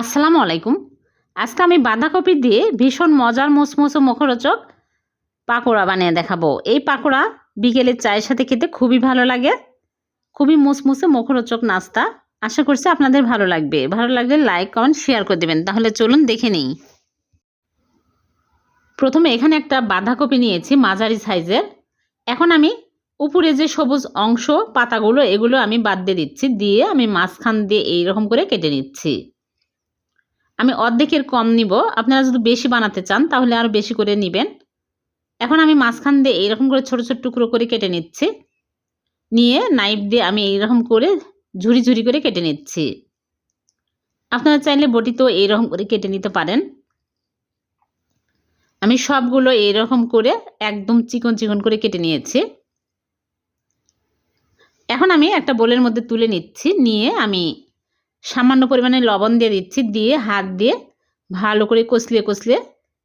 আসসালামু আলাইকুম। আজকে আমি বাঁধাকপি দিয়ে ভীষণ মজার মুসমুসো মুখরোচক পাকোড়া বানিয়ে দেখাবো। এই পাকোড়া বিকেলের চায়ের সাথে খেতে খুবই ভালো লাগে। খুবই মুসমুসে মুখরোচক নাস্তা। আশা করছি আপনাদের ভালো লাগবে। ভালো লাগলে লাইক, কমেন্ট, শেয়ার করে দেবেন। তাহলে চলুন দেখে নিই। প্রথমে এখানে একটা বাঁধাকপি নিয়েছি মাঝারি সাইজের। এখন আমি উপরে যে সবুজ অংশ, পাতাগুলো, এগুলো আমি বাদ দিয়ে দিচ্ছি। দিয়ে আমি মাঝখান দিয়ে এইরকম করে কেটে নিচ্ছি। আমি অর্ধেকের কম নিব। আপনারা যদি বেশি বানাতে চান, তাহলে আরও বেশি করে নেবেন। এখন আমি মাঝখান দিয়ে এইরকম করে ছোট ছোট টুকরো করে কেটে নিচ্ছি। নিয়ে নাইফ দিয়ে আমি এইরকম করে ঝুরি ঝুরি করে কেটে নিচ্ছি। আপনারা চাইলে বটি তো এইরকম করে কেটে নিতে পারেন। আমি সবগুলো এইরকম করে একদম চিকন চিকন করে কেটে নিয়েছি। এখন আমি একটা বোলের মধ্যে তুলে নিচ্ছি। নিয়ে আমি সামান্য পরিমাণে লবণ দিয়ে দিচ্ছি, দিয়ে হাত দিয়ে ভালো করে কষলিয়ে কষলে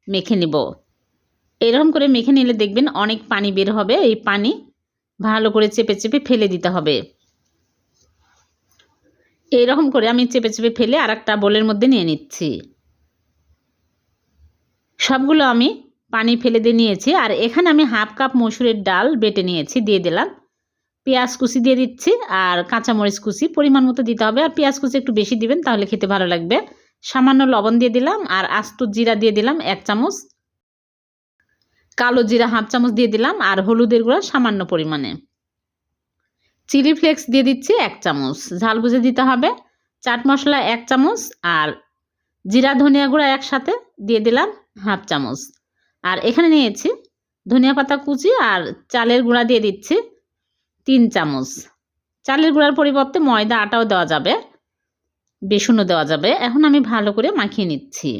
মেখে নিব। এরকম করে মেখে নিলে দেখবেন অনেক পানি বের হবে, এই পানি ভালো করে চেপে চেপে ফেলে দিতে হবে। এইরকম করে আমি চেপে চেপে ফেলে আর একটা বোলের মধ্যে নিয়ে নিচ্ছি। সবগুলো আমি পানি ফেলে দিয়ে নিয়েছি, আর এখানে আমি হাফ কাপ মসুরের ডাল বেটে নিয়েছি, দিয়ে দিলাম। পেঁয়াজ কুচি দিয়ে দিচ্ছি আর কাঁচামরিচ কুচি। পরিমাণ মতো দিতে হবে আর পেঁয়াজ কুচি একটু বেশি দিবেন, তাহলে খেতে ভালো লাগবে। সামান্য লবণ দিয়ে দিলাম আর আস্ত জিরা দিয়ে দিলাম এক চামচ। কালো জিরা হাফ চামচ দিয়ে দিলাম আর হলুদের গুঁড়া সামান্য পরিমাণে। চিলি ফ্লেক্স দিয়ে দিচ্ছি এক চামচ। ঝাল বুঝে দিতে হবে। চাট মশলা এক চামচ আর জিরা ধনিয়া গুঁড়া একসাথে দিয়ে দিলাম হাফ চামচ। আর এখানে নিয়েছি ধনিয়া পাতা কুচি আর চালের গুঁড়া দিয়ে দিচ্ছি। তিন চামচ। চালের গুঁড়ার পরিবর্তে ময়দা, আটাও দেওয়া যাবে, বেসনও দেওয়া যাবে। এখন আমি ভালো করে মাখিয়ে নিচ্ছি।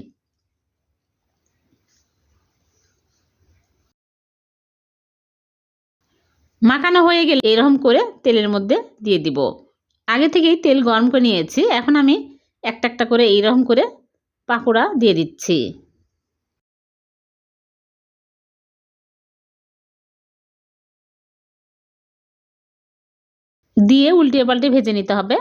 মাখানো হয়ে গেলে এরকম করে তেলের মধ্যে দিয়ে দিব। আগে থেকেই তেল গরম করে নিয়েছি। এখন আমি একটা একটা করে এইরকম করে পাকোড়া দিয়ে দিচ্ছি। দিয়ে উল্টিয়ে পাল্টে ভেজে নিতে হবে।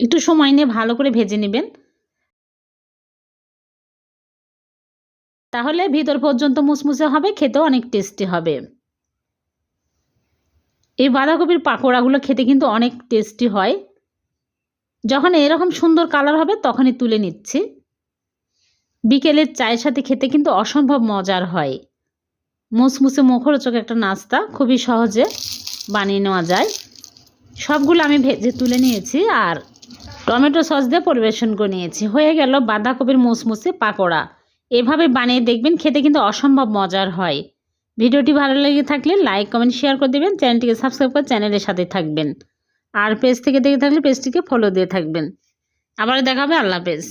একটু সময় নিয়ে ভালো করে ভেজে নেবেন। তাহলে ভিতর পর্যন্ত মুসমুসে হবে, খেতেও অনেক টেস্টি হবে। এই বাঁধাকপির পাকোড়াগুলো খেতে কিন্তু অনেক টেস্টি হয়। যখন এরকম সুন্দর কালার হবে, তখনই তুলে নিচ্ছি। বিকেলের চায়ের সাথে খেতে কিন্তু অসম্ভব মজার হয়। মুসমুসে মুখরোচক একটা নাস্তা খুবই সহজে বানিয়ে নেওয়া যায়। সবগুলো আমি ভেজে তুলে নিয়েছি আর টমেটো সস দিয়ে পরিবেশন করে নিয়েছি। হয়ে গেল বাঁধাকপির মুসমুসে পাকোড়া। এভাবে বানিয়ে দেখবেন খেতে কিন্তু অসম্ভব মজার হয়। ভিডিওটি ভালো লেগে থাকলে লাইক, কমেন্ট, শেয়ার করে দেবেন। চ্যানেলটিকে সাবস্ক্রাইব করে চ্যানেলের সাথে থাকবেন। আর পেজ থেকে দেখে থাকলে পেজটিকে ফলো দিয়ে থাকবেন। আবার দেখাবে আল্লাহ পেজ